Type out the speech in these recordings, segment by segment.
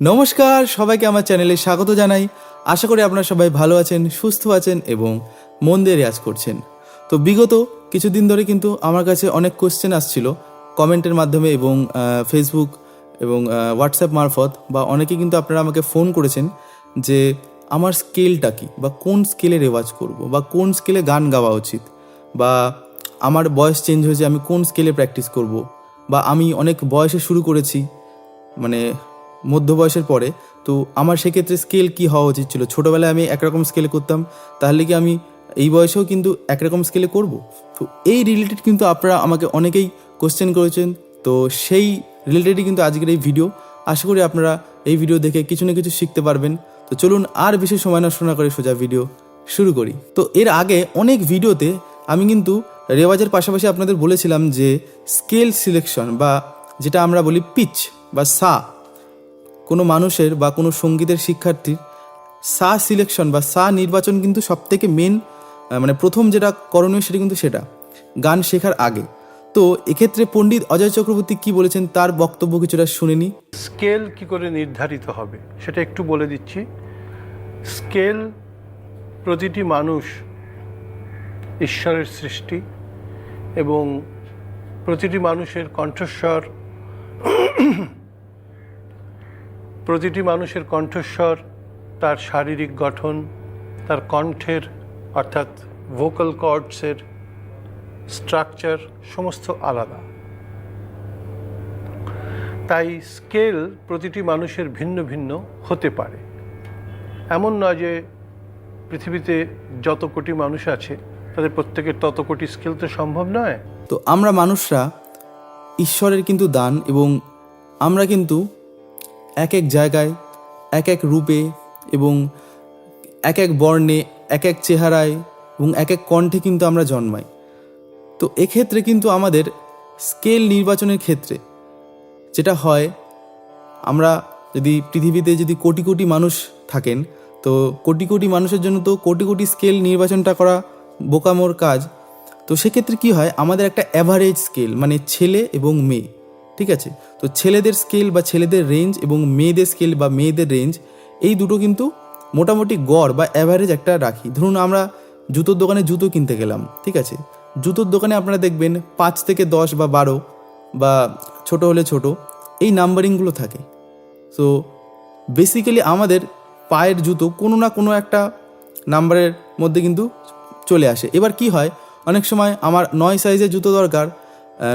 নমস্কার, সবাইকে আমার চ্যানেলে স্বাগত জানাই। আশা করি আপনারা সবাই ভালো আছেন, সুস্থ আছেন এবং মন দিয়ে রেয়াজ করছেন। তো বিগত কিছুদিন ধরে কিন্তু আমার কাছে অনেক কোশ্চেন আসছিল কমেন্টের মাধ্যমে এবং ফেসবুক এবং হোয়াটসঅ্যাপ মারফত বা অনেকে কিন্তু আপনারা আমাকে ফোন করেছেন যে আমার স্কেলটা কি বা কোন স্কেলে রেওয়াজ করব বা কোন স্কেলে গান গাওয়া উচিত বা আমার বয়স চেঞ্জ হয়েছে, আমি কোন স্কেলে প্র্যাকটিস করব বা আমি অনেক বয়সে শুরু করেছি। মানে মধ্য বয়সের পরে, তো আমার সেক্ষেত্রে স্কেল কি হওয়া উচিত ছিল? ছোটোবেলায় আমি একরকম স্কেলে করতাম, তাহলে কি আমি এই বয়সেও কিন্তু একরকম স্কেলে করব? তো এই রিলেটেড কিন্তু আপনারা আমাকে অনেকেই কোশ্চেন করেছেন, তো সেই রিলেটেডই কিন্তু আজকের এই ভিডিও আশা করি আপনারা এই ভিডিও দেখে কিছু না কিছু শিখতে পারবেন। তো চলুন আর বেশি সময় না করে সোজা ভিডিও শুরু করি। তো এর আগে অনেক ভিডিওতে আমি কিন্তু রেওয়াজের পাশাপাশি আপনাদের বলেছিলাম যে স্কেল সিলেকশন বা যেটা আমরা বলি পিচ বা সা কোনো মানুষের বা কোনো সঙ্গীতের শিক্ষার্থীর সা সিলেকশন বা সা নির্বাচন কিন্তু সবথেকে মেন মানে প্রথম যেটা করণীয় সেটা কিন্তু সেটা, গান শেখার আগে। তো এক্ষেত্রে পণ্ডিত অজয় চক্রবর্তী কি বলেছেন তার বক্তব্য কিছুটা শুনে নিই স্কেল কি করে নির্ধারিত হবে সেটা একটু বলে দিচ্ছি। স্কেল প্রতিটি মানুষ ঈশ্বরের সৃষ্টি এবং প্রতিটি মানুষের কণ্ঠস্বর প্রতিটি মানুষের কণ্ঠস্বর, তার শারীরিক গঠন, তার কণ্ঠের, অর্থাৎ ভোকাল কর্ডসের স্ট্রাকচার সমস্ত আলাদা। তাই স্কেল প্রতিটি মানুষের ভিন্ন ভিন্ন হতে পারে। এমন নয় যে পৃথিবীতে যত কোটি মানুষ আছে, তাদের প্রত্যেকের তত কোটি স্কেল তো সম্ভব নয়। তো আমরা মানুষরা ঈশ্বরের কিন্তু দান এবং আমরা কিন্তু এক এক জায়গায় এক এক রূপে এবং এক এক বর্ণে এক এক চেহারায় এবং এক এক কণ্ঠে কিন্তু আমরা জন্মাই। তো এক্ষেত্রে কিন্তু আমাদের স্কেল নির্বাচনের ক্ষেত্রে যেটা হয়, আমরা যদি পৃথিবীতে যদি কোটি কোটি মানুষ থাকেন, তো কোটি কোটি মানুষের জন্য তো কোটি কোটি স্কেল নির্বাচনটা করা বোকামোর কাজ। তো সেক্ষেত্রে কি হয়, আমাদের একটা অ্যাভারেজ স্কেল মানে ছেলে এবং মেয়ে। ঠিক আছে? তো ছেলেদের স্কেল বা ছেলেদের রেঞ্জ এবং মেয়েদের স্কেল বা মেয়েদের রেঞ্জ এই দুটো কিন্তু মোটামুটি গড় বা অ্যাভারেজ একটা রাখি। ধরুন আমরা জুতোর দোকানে জুতো কিনতে গেলাম, ঠিক আছে? জুতোর দোকানে আপনারা দেখবেন পাঁচ থেকে দশ বা বারো বা ছোট হলে ছোট, এই নাম্বারিংগুলো থাকে। সো বেসিক্যালি আমাদের পায়ের জুতো কোনো না কোনো একটা নাম্বারের মধ্যে কিন্তু চলে আসে। এবার কি হয়? অনেক সময় আমার নয় সাইজের জুতো দরকার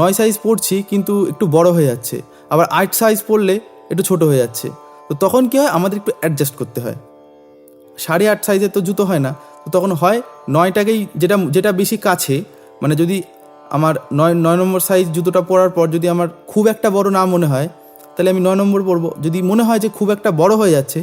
নয় সাইজ পরছি কিন্তু একটু বড় হয়ে যাচ্ছে। আবার আট সাইজ পরলে একটু ছোট হয়ে যাচ্ছে। তো তখন কি হয়? আমাদের একটু অ্যাডজাস্ট করতে হয়। সাড়ে আট সাইজের তো জুতো হয় না। তো তখন হয় নয়টাকেই যেটা যেটা বেশি কাছে মানে যদি আমার নয় নয় নম্বর সাইজ জুতোটা পরার পর যদি আমার খুব একটা বড় না মনে হয়, তাহলে আমি নয় নম্বর পরবো। যদি মনে হয় যে খুব একটা বড় হয়ে যাচ্ছে,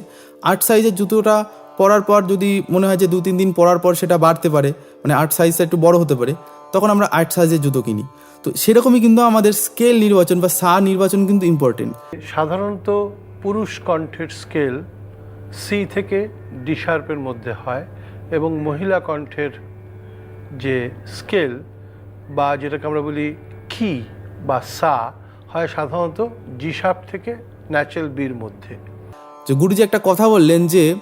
আট সাইজের জুতোটা পরার পর যদি মনে হয় যে দু, তিন দিন পরার পর সেটা বাড়তে পারে মানে আট সাইজটা একটু বড় হতে পারে, তখন আমরা আট সাইজের জুতো কিনি। তো সেরকমই কিন্তু আমাদের স্কেল নির্বাচন বা সা নির্বাচন কিন্তু ইম্পর্টেন্ট সাধারণত পুরুষ কণ্ঠের স্কেল সি থেকে ডি শার্পের মধ্যে হয় এবং মহিলা কণ্ঠের যে স্কেল বা যেটাকে আমরা বলি কি বা সা হয় সাধারণত জি শার্প থেকে ন্যাচারাল বির মধ্যে। যে গুরুজি একটা কথা বললেন যে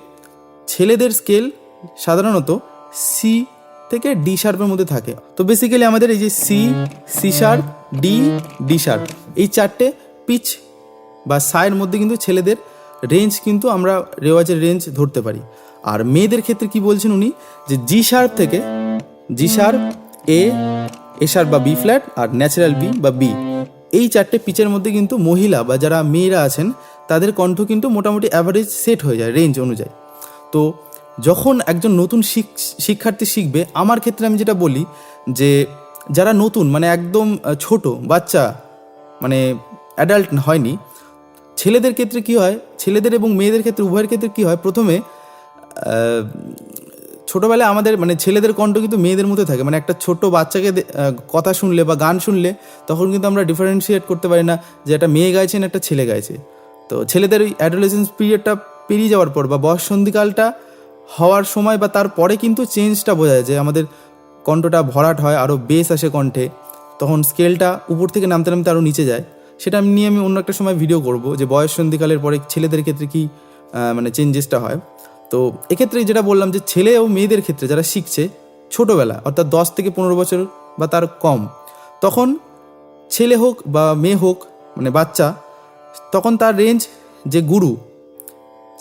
ছেলেদের স্কেল সাধারণত সি থেকে ডি শার্পের মধ্যে থাকে। তো বেসিক্যালি আমাদের এই যে C C sharp D D sharp এই চারটে পিচ বা সায়ের মধ্যে কিন্তু ছেলেদের রেঞ্জ কিন্তু আমরা রেওয়াজের রেঞ্জ ধরতে পারি। আর মেয়েদের ক্ষেত্রে কি বলছেন উনি? যে জি শার্প থেকে G sharp A A sharp বা বি ফ্ল্যাট আর ন্যাচারাল বি বা বি এই চারটে পিচের মধ্যে কিন্তু মহিলা বা যারা মেয়েরা আছেন, তাদের কণ্ঠ কিন্তু মোটামুটি অ্যাভারেজ সেট হয়ে যায় রেঞ্জ অনুযায়ী। তো যখন একজন নতুন শিক- শিক্ষার্থী শিখবে, আমার ক্ষেত্রে আমি যেটা বলি যে যারা নতুন মানে একদম ছোট, বাচ্চা মানে অ্যাডাল্ট হয়নি, ছেলেদের ক্ষেত্রে কি হয়, ছেলেদের এবং মেয়েদের ক্ষেত্রে, উভয়ের ক্ষেত্রে কি হয়, প্রথমে ছোটোবেলায় আমাদের মানে ছেলেদের কণ্ঠ কিন্তু মেয়েদের মধ্যে থাকে। মানে একটা ছোট বাচ্চাকে কথা শুনলে বা গান শুনলে, তখন কিন্তু আমরা ডিফারেন্সিয়েট করতে পারি না যে একটা মেয়ে গাইছে না একটা ছেলে গাইছে। তো ছেলেদের ওই অ্যাডোলেসেন্স পিরিয়ডটা পেরিয়ে যাওয়ার পর বা বয়ঃসন্ধিকালটা হওয়ার সময় বা তারপরে কিন্তু চেঞ্জটা বোঝা যায় যে আমাদের কণ্ঠটা ভরাট হয় আরও বেস আসে কণ্ঠে। তখন স্কেলটা উপর থেকে নামতে নামতে আরও নিচে যায়। সেটা আমি নিয়ে আমি অন্য একটা সময় ভিডিও করব যে বয়স সন্ধিকালের পরে ছেলেদের ক্ষেত্রে কি মানে চেঞ্জেসটা হয়। তো এক্ষেত্রে যেটা বললাম যে ছেলে ও মেয়েদের ক্ষেত্রে যারা শিখছে ছোটোবেলা, অর্থাৎ দশ থেকে পনেরো বছর বা তার কম, তখন ছেলে হোক বা মেয়ে হোক মানে বাচ্চা, তখন তার রেঞ্জ যে গুরু,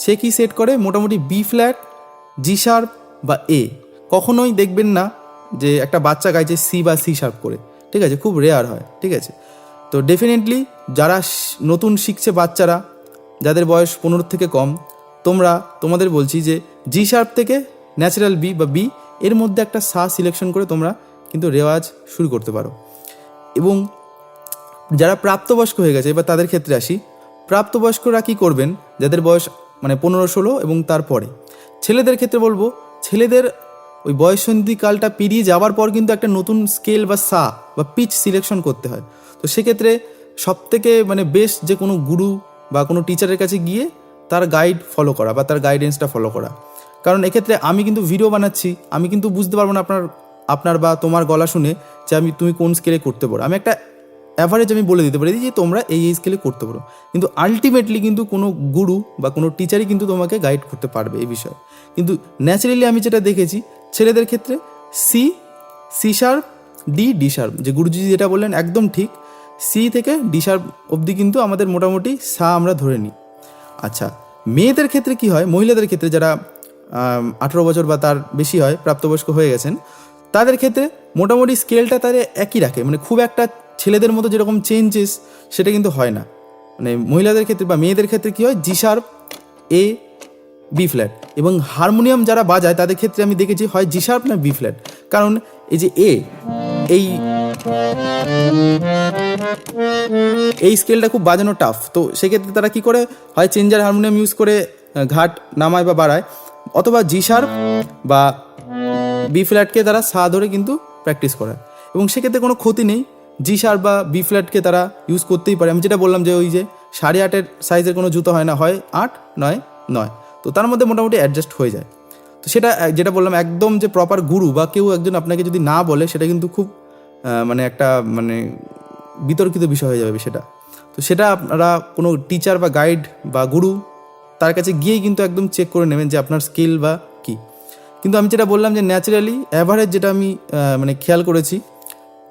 সে কি সেট করে? মোটামুটি বি ফ্ল্যাট জি শার্প বা এ কখনোই দেখবেন না যে একটা বাচ্চা গাইছে সি বা সি শার্প করে, ঠিক আছে? খুব রেয়ার হয়, ঠিক আছে? তো ডেফিনেটলি যারা নতুন শিখছে বাচ্চারা, যাদের বয়স পনেরো থেকে কম, তোমরা, তোমাদের বলছি যে জি শার্প থেকে ন্যাচারাল বি বা বি এর মধ্যে একটা সা সিলেকশন করে তোমরা কিন্তু রেওয়াজ শুরু করতে পারো। এবং যারা প্রাপ্তবয়স্ক হয়ে গেছে, এবার তাদের ক্ষেত্রে আসি। প্রাপ্তবয়স্করা কি করবেন? যাদের বয়স মানে পনেরো, ষোলো এবং তারপরে। ছেলেদের ক্ষেত্রে বলব, ছেলেদের ওই বয়সন্ধিকালটা পেরিয়ে যাওয়ার পর কিন্তু একটা নতুন স্কেল বা সা বা পিচ সিলেকশন করতে হয়। তো সেক্ষেত্রে সব থেকে মানে বেস্ট যে কোনো গুরু বা কোনো টিচারের কাছে গিয়ে তার গাইড ফলো করা বা তার গাইডেন্সটা ফলো করা। কারণ এক্ষেত্রে আমি কিন্তু ভিডিও বানাচ্ছি, আমি কিন্তু বুঝতে পারব না আপনার আপনার বা তোমার গলা শুনে যে আমি, তুমি কোন স্কেলে করতে পারো। আমি একটা অ্যাভারেজ আমি বলে দিতে পারি যে তোমরা এই এই স্কেলে করতে পারো। কিন্তু আলটিমেটলি কিন্তু কোনো গুরু বা কোনো টিচারই কিন্তু তোমাকে গাইড করতে পারবে এই বিষয়ে। কিন্তু ন্যাচারালি আমি যেটা দেখেছি, ছেলেদের ক্ষেত্রে C C sharp D D sharp যে গুরুজি যেটা বললেন একদম ঠিক সি থেকে ডি শার্প অবধি কিন্তু আমাদের মোটামুটি সা আমরা ধরে নিই। আচ্ছা মেয়েদের ক্ষেত্রে কি হয়? মহিলাদের ক্ষেত্রে যারা আঠেরো বছর বা তার বেশি হয়, প্রাপ্তবয়স্ক হয়ে গেছেন, তাদের ক্ষেত্রে মোটামুটি স্কেলটা তাদের একই রাখে। মানে খুব একটা ছেলেদের মতো যেরকম চেঞ্জেস সেটা কিন্তু হয় না। মানে মহিলাদের ক্ষেত্রে বা মেয়েদের ক্ষেত্রে কি হয়? জি এ বি ফ্ল্যাট এবং হারমোনিয়াম যারা বাজায়, তাদের ক্ষেত্রে আমি দেখেছি হয় জি না বি ফ্ল্যাট কারণ এই যে এ এই এই স্কেলটা খুব বাজানো টাফ তো সেক্ষেত্রে তারা কি করে? হয় চেঞ্জার হারমোনিয়াম ইউজ করে ঘাট নামায় বা বাড়ায়। অথবা জি বা বি ফ্ল্যাটকে তারা সা ধরে কিন্তু প্র্যাকটিস করায়। এবং সেক্ষেত্রে কোনো ক্ষতি নেই। জি শার্প বা বি ফ্ল্যাটকে তারা ইউজ করতেই পারে। আমি যেটা বললাম যে ওই যে সাড়ে আটের সাইজের কোনো জুতো হয় না, হয় আট, নয় নয়। তো তার মধ্যে মোটামুটি অ্যাডজাস্ট হয়ে যায়। তো সেটা যেটা বললাম, একদম যে প্রপার গুরু বা কেউ একজন আপনাকে যদি না বলে, সেটা কিন্তু খুব মানে একটা মানে বিতর্কিত বিষয় হয়ে যাবে সেটা। তো সেটা আপনারা কোনো টিচার বা গাইড বা গুরু তার কাছে গিয়েই কিন্তু একদম চেক করে নেবেন যে আপনার স্কিল বা কী। কিন্তু আমি যেটা বললাম যে ন্যাচারালি অ্যাভারেজ যেটা আমি মানে খেয়াল করেছি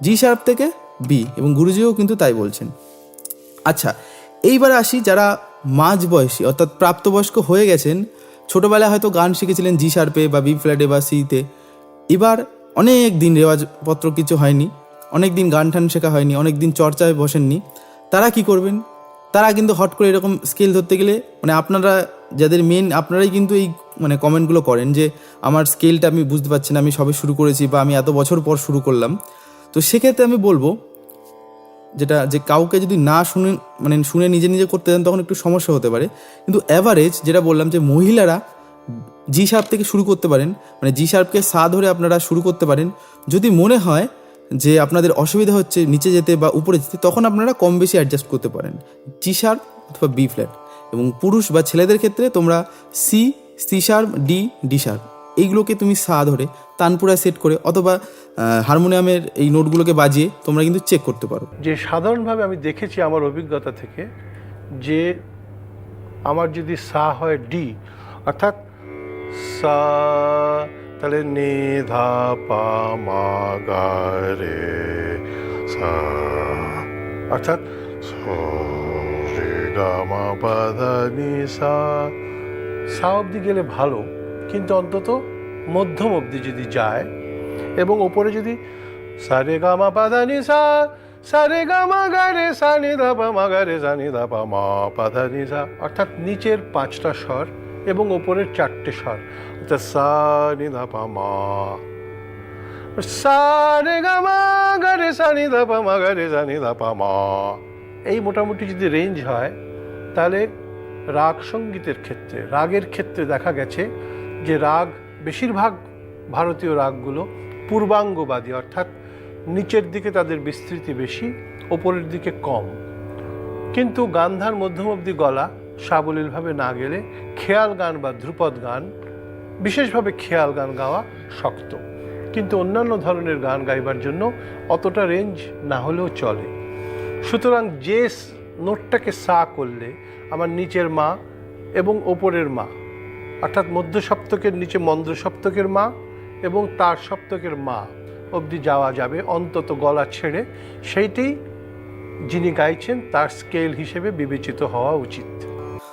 জি শার্প থেকে বি এবং গুরুজিও কিন্তু তাই বলছেন। আচ্ছা এইবারে আসি যারা মাঝ বয়সী, অর্থাৎ প্রাপ্তবয়স্ক হয়ে গেছেন, ছোটোবেলায় হয়তো গান শিখেছিলেন জি শার্পে বা বি ফ্ল্যাটে বা সিতে। এবার অনেক দিন রেওয়াজপত্র কিছু হয়নি, অনেক দিন গান টান শেখা হয়নি, অনেক দিন চর্চায় বসেননি। তারা কি করবেন? তারা কিন্তু হট করে এরকম স্কেল ধরতে গেলে মানে আপনারা যাদের মেন আপনারাই কিন্তু এই মানে কমেন্টগুলো করেন যে, আমার স্কেলটা আমি বুঝতে পারছি না, আমি সবে শুরু করেছি বা আমি এত বছর পর শুরু করলাম। তো সেক্ষেত্রে আমি বলব যেটা যে কাউকে যদি না শুনে মানে শুনে নিজে নিজে করতে দেন তখন একটু সমস্যা হতে পারে। কিন্তু অ্যাভারেজ যেটা বললাম যে মহিলারা জি সার্প থেকে শুরু করতে পারেন মানে জি সার্পকে সা ধরে আপনারা শুরু করতে পারেন। যদি মনে হয় যে আপনাদের অসুবিধা হচ্ছে নিচে যেতে বা উপরে যেতে, তখন আপনারা কম বেশি অ্যাডজাস্ট করতে পারেন। জি শার্প অথবা বি ফ্ল্যাট এবং পুরুষ বা ছেলেদের ক্ষেত্রে তোমরা C C sharp D D sharp এইগুলোকে তুমি সা ধরে তানপুরা সেট করে অথবা হারমোনিয়ামের এই নোটগুলোকে বাজিয়ে তোমরা কিন্তু চেক করতে পারো। যে সাধারণভাবে আমি দেখেছি আমার অভিজ্ঞতা থেকে, যে আমার যদি সা হয় ডি অর্থাৎ সা, তাহলে নে, ধা, পা, মা, গা, রে, সা, অর্থাৎ সো, রে, গা, মা, পা, ধা, নি, সা সা অবধি গেলে ভালো। কিন্তু অন্তত মধ্যম অবধি যদি যায়, এবং ওপরে যদি সারে গা মা পা ধা সা, সারে গা মা গা রে সা নি মা গা রে সা নি মা পা ধা নি সা। অর্থাৎ নিচের পাঁচটা স্বর এবং ওপরের চারটে স্বর। অর্থাৎ সা নি মা। সা রে গা মা গা রে সা নি মা গা রে সা নি মা। এই মোটামুটি যদি রেঞ্জ হয়, তাহলে রাগ সঙ্গীতের ক্ষেত্রে, রাগের ক্ষেত্রে দেখা গেছে যে রাগ, বেশিরভাগ ভারতীয় রাগগুলো পূর্বাঙ্গবাদী, অর্থাৎ নিচের দিকে তাদের বিস্তৃতি বেশি, ওপরের দিকে কম। কিন্তু গান্ধার মধ্যম অবধি গলা সাবলীলভাবে না গেলে খেয়াল গান বা ধ্রুপদ গান, বিশেষভাবে খেয়াল গান গাওয়া শক্ত। কিন্তু অন্যান্য ধরনের গান গাইবার জন্য অতটা রেঞ্জ না হলেও চলে। সুতরাং যে নোটটাকে সা করলে আমার নিচের মা এবং ওপরের মা অর্থাৎ মধ্য সপ্তকের নিচে মন্দ্র সপ্তকের মা এবং তার সপ্তকের মা অবধি যাওয়া যাবে, অন্তত গলা ছেড়ে। সেইটি যিনি গাইছেন তার স্কেল হিসেবে বিবেচিত হওয়া উচিত।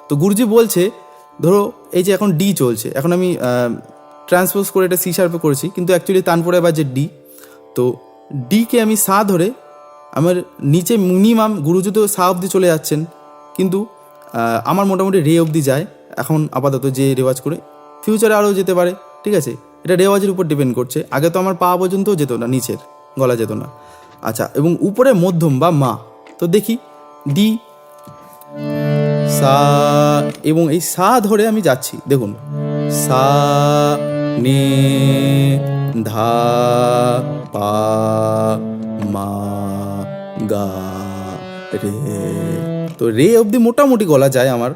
তো গুরুজি বলছে, ধরো এই যে এখন ডি চলছে, এখন আমি ট্রান্সপোজ করে এটা সি শার্পে করেছি, কিন্তু অ্যাকচুয়ালি তানপুরে বাজে ডি তো ডিকে আমি সা ধরে আমার নিচে মিনিমাম গুরুজি তো সা অবধি চলে যাচ্ছেন, কিন্তু আমার মোটামুটি রে অবধি যায়। এখন আপাতত যে রেওয়াজ করে ফিউচারে আরও যেতে পারে, ঠিক আছে? এটা রেওয়াজের উপর ডিপেন্ড করছে। আগে তো আমার পা পর্যন্তও যেত না, নিচের, গলা যেত না। আচ্ছা এবং উপরে মধ্যম বা মা, তো দেখি ডি সা, এবং এই সা ধরে আমি যাচ্ছি, দেখুন। সা, নে, ধা, পা, মা, গা, রে। তো রে অবধি মোটামুটি গলা যায় আমার।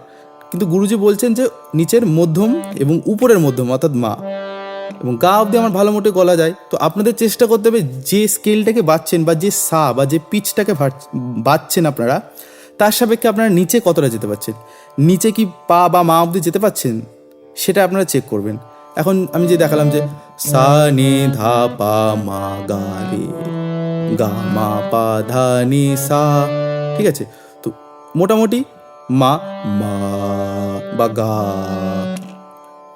কিন্তু গুরুজি বলছেন যে নিচের মধ্যম এবং উপরের মধ্যম, অর্থাৎ মা। এবং গা অবধি আমার ভালো মোটে গলা যায়। তো আপনাদের চেষ্টা করতে হবে যে স্কেলটাকে বাচ্ছেন বা যে সা বা যে পিচটাকে বাচ্ছেন আপনারা, তার সাপেক্ষে আপনারা নিচে কতটা যেতে পারছেন? নিচে কি পা বা মা অবধি যেতে পারছেন? সেটা আপনারা চেক করবেন। এখন আমি যে দেখালাম যে সা, নে, ধা, পা, মা, গা, রে। গা, মা, পা, ধা, নি, সা, ঠিক আছে? তো মোটামুটি মা মা, বা গা।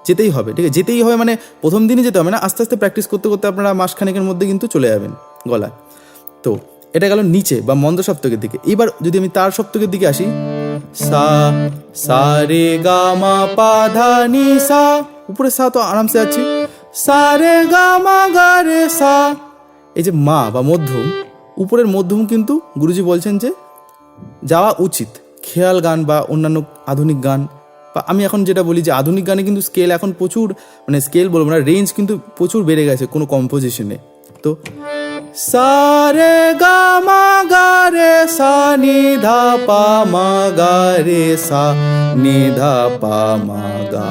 যেতেই হবে, ঠিক আছে? যেতেই হবে মানে প্রথম দিনে যেতে হবে না, আস্তে আস্তে প্র্যাকটিস করতে করতে আপনারা মাসখানেকের মধ্যে কিন্তু চলে যাবেন গলায়। তো, এটা গেল নিচে বা মন্দ সপ্তকের দিকে। এবার যদি আমি তার সপ্তকের দিকে আসি, সা সা রে গা মা পা ধা নি সা, উপরে সা তো আরামসে আছি, সা রে গা মা গা রে সা। এই যে মা বা মধ্যম, উপরের মধ্যম কিন্তু গুরুজি বলছেন যে যাওয়া উচিত। খেয়াল গান বা অন্যান্য আধুনিক গান বা আমি এখন যেটা বলি যে আধুনিক গানে কিন্তু স্কেল এখন প্রচুর মানে স্কেল বলব না রেঞ্জ কিন্তু প্রচুর বেড়ে গেছে কোনো কম্পোজিশনে তো সা রে গা মা গা রে সা, নি ধা পা মা গা রে সা, নি ধা পা মা গা।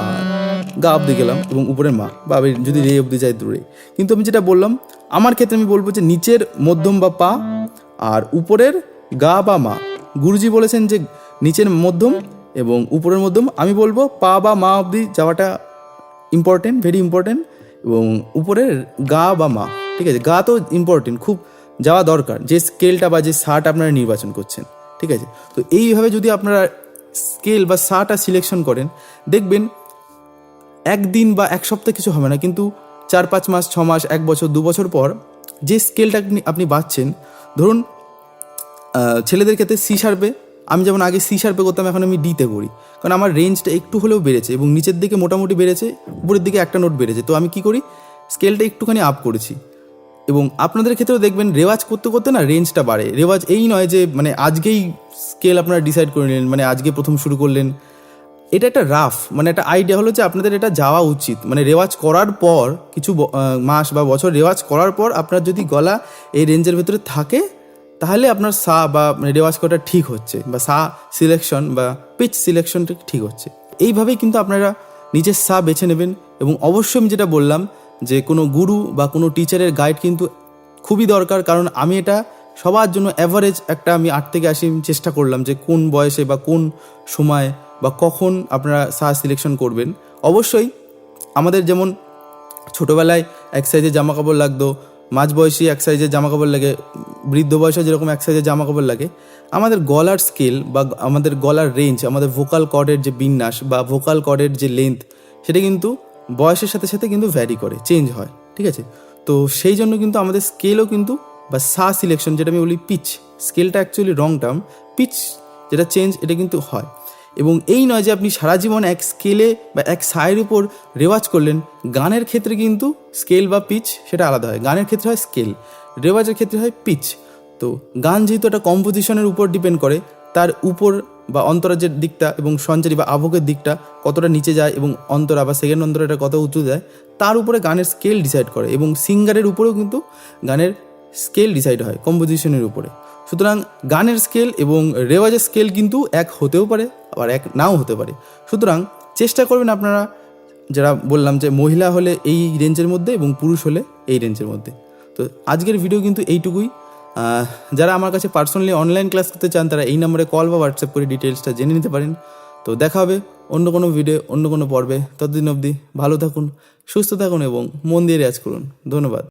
গা অব্দি গেলাম এবং উপরের মা বা যদি রে অব্দি যাই দূরে। কিন্তু আমি যেটা বললাম, আমার ক্ষেত্রে আমি বলব যে নিচের মধ্যম বা পা আর উপরের গা বা মা। গুরুজি বলেছেন যে নিচের মধ্যম এবং উপরের মধ্যম, আমি বলব পা বা মা অবধি যাওয়াটা ইম্পর্টেন্ট ভেরি ইম্পর্টেন্ট এবং উপরের গা বা মা, ঠিক আছে? গা তো ইম্পর্টেন্ট খুব যাওয়া দরকার, যে স্কেলটা বা যে সাট আপনারা নির্বাচন করছেন, ঠিক আছে? তো এইভাবে যদি আপনারা স্কেল বা সাটা সিলেকশন করেন, দেখবেন একদিন বা এক সপ্তাহ কিছু হবে না, কিন্তু চার, পাঁচ মাস, ছ মাস, এক বছর, দু বছর পর যে স্কেলটা আপনি আপনি বাচ্ছেন ধরুন ছেলেদের ক্ষেত্রে সি শার্পে আমি যেমন আগে সি শার্পে করতাম, এখন আমি ডিতে করি। কারণ আমার রেঞ্জটা একটু হলেও বেড়েছে এবং নিচের দিকে মোটামুটি বেড়েছে, উপরের দিকে একটা নোট বেড়েছে। তো আমি কি করি? স্কেলটা একটুখানি আপ করেছি। এবং আপনাদের ক্ষেত্রেও দেখবেন, রেওয়াজ করতে করতে না রেঞ্জটা বাড়ে। রেওয়াজ এই নয় যে মানে আজকেই স্কেল আপনারা ডিসাইড করে নিলেন মানে আজকে প্রথম শুরু করলেন। এটা একটা রাফ মানে একটা আইডিয়া হলো যে আপনাদের এটা যাওয়া উচিত। মানে রেওয়াজ করার পর, কিছু মাস বা বছর রেওয়াজ করার পর আপনার যদি গলা এই রেঞ্জের ভেতরে থাকে তাহলে আপনার সা বা রেওয়াজ করাটা ঠিক হচ্ছে বা সা সিলেকশন বা পিচ সিলেকশনটা ঠিক হচ্ছে। এইভাবেই কিন্তু আপনারা নিজের সা বেছে নেবেন এবং অবশ্যই আমি যেটা বললাম যে কোনো গুরু বা কোনো টিচারের গাইড কিন্তু খুবই দরকার, কারণ আমি এটা সবার জন্য অ্যাভারেজ একটা আমি আট থেকে আশি চেষ্টা করলাম যে কোন বয়সে বা কোন সময় বা কখন আপনারা সা সিলেকশন করবেন। অবশ্যই আমাদের যেমন ছোটোবেলায় এক সাইজের জামা কাপড় লাগতো মাঝ বয়সী এক সাইজের জামা কাপড় লাগে বৃদ্ধ বয়সে যেরকম এক সাইজের জামা কাপড় লাগে, আমাদের গলার স্কেল বা আমাদের গলার রেঞ্জ আমাদের ভোকাল কর্ডের যে বিন্যাস বা ভোকাল কর্ডের যে লেন্থ সেটা কিন্তু বয়সের সাথে সাথে কিন্তু ভ্যারি করে চেঞ্জ হয়, ঠিক আছে? তো সেই জন্য কিন্তু আমাদের স্কেলও কিন্তু বা সা সিলেকশন যেটা আমি বলি পিচ স্কেলটা অ্যাকচুয়ালি রং টার্ম পিচ যেটা চেঞ্জ এটা কিন্তু হয়। এবং এই নয় যে আপনি সারা জীবন এক স্কেলে বা এক সায়ের উপর রেওয়াজ করলেন, গানের ক্ষেত্রে কিন্তু স্কেল বা পিচ সেটা আলাদা হয়। গানের ক্ষেত্রে হয় স্কেল রেওয়াজের ক্ষেত্রে হয় পিচ তো গান যেহেতু একটা কম্পোজিশনের উপর ডিপেন্ড করে, তার উপর বা অন্তরাজের দিকটা এবং সঞ্চারী বা আভোগের দিকটা কতটা নিচে যায় এবং অন্তরা বা সেকেন্ড অন্তরাটা কত উঁচু যায় তার উপরে গানের স্কেল ডিসাইড করে এবং সিঙ্গারের উপরেও কিন্তু গানের স্কেল ডিসাইড হয় কম্পোজিশনের উপরে। সুতরাং গানের স্কেল এবং রেওয়াজের স্কেল কিন্তু এক হতেও পারে আবার এক নাও হতে পারে। সুতরাং চেষ্টা করবেন আপনারা, যারা বললাম যে মহিলা হলে এই রেঞ্জের মধ্যে এবং পুরুষ হলে এই রেঞ্জের মধ্যে। তো আজকের ভিডিও কিন্তু এইটুকুই। যারা আমার কাছে পার্সোনালি অনলাইন ক্লাস করতে চান, তারা এই নম্বরে কল বা হোয়াটসঅ্যাপ করে ডিটেলসটা জেনে নিতে পারেন। তো দেখা হবে অন্য কোনো ভিডিও অন্য কোনো পর্বে। ততদিন অবধি ভালো থাকুন, সুস্থ থাকুন এবং মন দিয়ে রেয়াজ করুন। ধন্যবাদ।